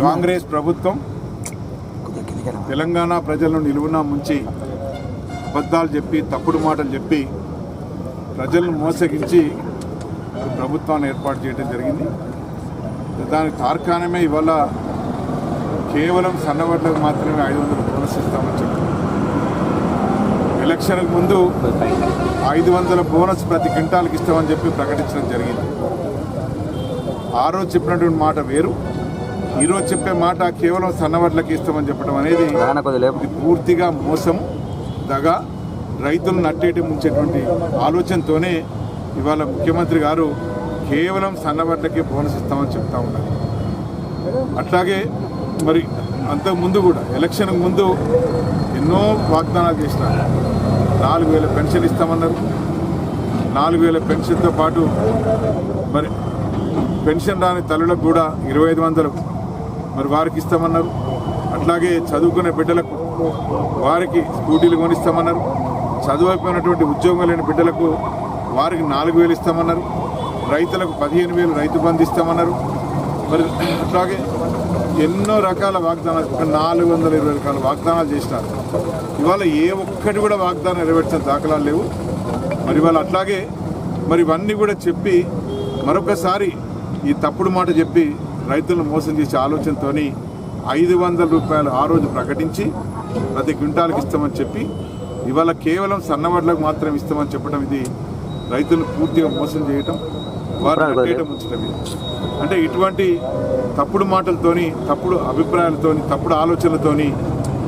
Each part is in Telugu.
కాంగ్రెస్ ప్రభుత్వం తెలంగాణ ప్రజలను నిలువున ముంచి అబద్ధాలు చెప్పి తప్పుడు మాటలు చెప్పి ప్రజలను మోసగించి ప్రభుత్వాన్ని ఏర్పాటు చేయడం జరిగింది. దానికి తార్కాణమే ఇవాళ కేవలం సన్నవడ్లకు మాత్రమే ఐదు వందలు బోనస్ ఇస్తామని చెప్పారు. ఎలక్షన్కు ముందు ఐదు వందల బోనస్ ప్రతి క్వింటాల్కి ఇస్తామని చెప్పి ప్రకటించడం జరిగింది. ఆ రోజు చెప్పినటువంటి మాట వేరు. ఈరోజు చెప్పే మాట కేవలం సన్నవడ్లకి ఇస్తామని చెప్పడం అనేది ఇది పూర్తిగా మోసం దగ రైతులు నట్టేటి ముంచేటువంటి ఆలోచనతోనే ఇవాళ ముఖ్యమంత్రి గారు కేవలం సన్నవడ్లకి బోనస్ ఇస్తామని చెప్తా ఉన్నారు. అట్లాగే మరి అంతకు ముందు కూడా ఎలక్షన్ ముందు ఎన్నో వాగ్దానాలు చేసినారు నాలుగు వేల పెన్షన్ ఇస్తామన్నారు. నాలుగు వేల పెన్షన్తో పాటు మరి పెన్షన్ రాని తల్లులకు కూడా ఇరవై ఐదు వందలు మరి వారికి ఇస్తామన్నారు. అట్లాగే చదువుకునే బిడ్డలకు వారికి స్కూటీలు కొనిస్తామన్నారు. చదువైపోయినటువంటి ఉద్యోగం లేని బిడ్డలకు వారికి నాలుగు వేలు ఇస్తామన్నారు. రైతులకు పదిహేను వేలు రైతు బంధు ఇస్తామన్నారు. మరి అట్లాగే ఎన్నో రకాల వాగ్దానాలు ఒక నాలుగు వందల ఇరవై రకాల వాగ్దానాలు చేసినారు. ఇవాళ ఏ ఒక్కటి కూడా వాగ్దానం నెరవేర్చిన దాఖలాలు లేవు. మరి ఇవాళ అట్లాగే మరి ఇవన్నీ కూడా చెప్పి మరొకసారి ఈ తప్పుడు మాట చెప్పి రైతులను మోసం చేసే ఆలోచనతోని ఐదు వందల రూపాయలు ఆ రోజు ప్రకటించి ప్రతి క్వింటాల్కి ఇస్తామని చెప్పి ఇవాళ కేవలం సన్నవడ్లకు మాత్రం ఇస్తామని చెప్పడం ఇది రైతులను పూర్తిగా మోసం చేయటం వారిని అట్టేయటం ఉంచడం అంటే ఇటువంటి తప్పుడు మాటలతోని తప్పుడు అభిప్రాయాలతోని తప్పుడు ఆలోచనలతోని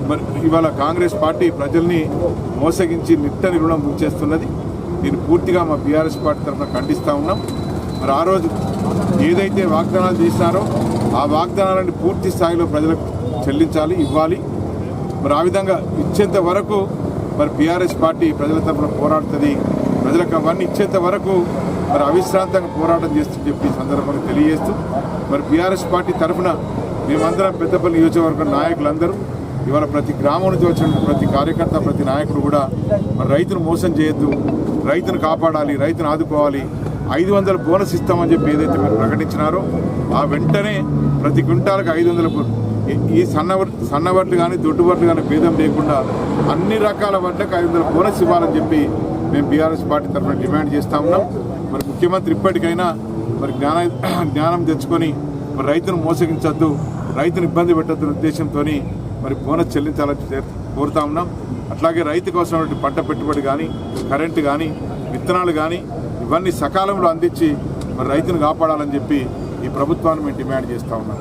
మరి ఇవాళ కాంగ్రెస్ పార్టీ ప్రజల్ని మోసగించి నిట్టని రుణం ముంచేస్తున్నది. దీన్ని పూర్తిగా మా బీఆర్ఎస్ పార్టీ తరఫున ఖండిస్తూ ఉన్నాం. మరి ఆ రోజు ఏదైతే వాగ్దానాలు చేసినారో ఆ వాగ్దానాలను పూర్తి స్థాయిలో ప్రజలకు చెల్లించాలి ఇవ్వాలి. మరి ఆ విధంగా ఇచ్చేంత వరకు మరి బీఆర్ఎస్ పార్టీ ప్రజల తరఫున పోరాడుతుంది. ప్రజలకు అవన్నీ ఇచ్చేంత వరకు మరి అవిశ్రాంతంగా పోరాటం చేస్తూ చెప్పి సందర్భంగా తెలియజేస్తూ మరి బీఆర్ఎస్ పార్టీ తరఫున మేమందరం పెద్దపల్లి నియోజకవర్గం నాయకులందరూ ఇవాళ ప్రతి గ్రామం నుంచి వచ్చిన ప్రతి కార్యకర్త ప్రతి నాయకుడు కూడా మరి రైతును మోసం చేయొద్దు రైతును కాపాడాలి రైతును ఆదుకోవాలి ఐదు వందల బోనస్ ఇస్తామని చెప్పి ఏదైతే మీరు ప్రకటించినారో ఆ వెంటనే ప్రతి క్వింటాలకు ఐదు వందల ఈ- సన్న సన్న వడ్లు కానీ దొడ్డు వడ్లు కానీ భేదం లేకుండా అన్ని రకాల వడ్లకు ఐదు వందల బోనస్ ఇవ్వాలని చెప్పి మేము బీఆర్ఎస్ పార్టీ తరఫున డిమాండ్ చేస్తా ఉన్నాం. మరి ముఖ్యమంత్రి ఇప్పటికైనా మరి జ్ఞాన జ్ఞానం తెచ్చుకొని మరి రైతును మోసగించద్దు రైతును ఇబ్బంది పెట్టద్దు ఉద్దేశంతో మరి బోనస్ చెల్లించాలని కోరుతా ఉన్నాం. అట్లాగే రైతుకు అవసరమైన పంట పెట్టుబడి కానీ కరెంటు కానీ విత్తనాలు కానీ ఇవన్నీ సకాలంలో అందించి మరి రైతును కాపాడాలని చెప్పి ఈ ప్రభుత్వాన్ని మేము డిమాండ్ చేస్తా ఉన్నాం.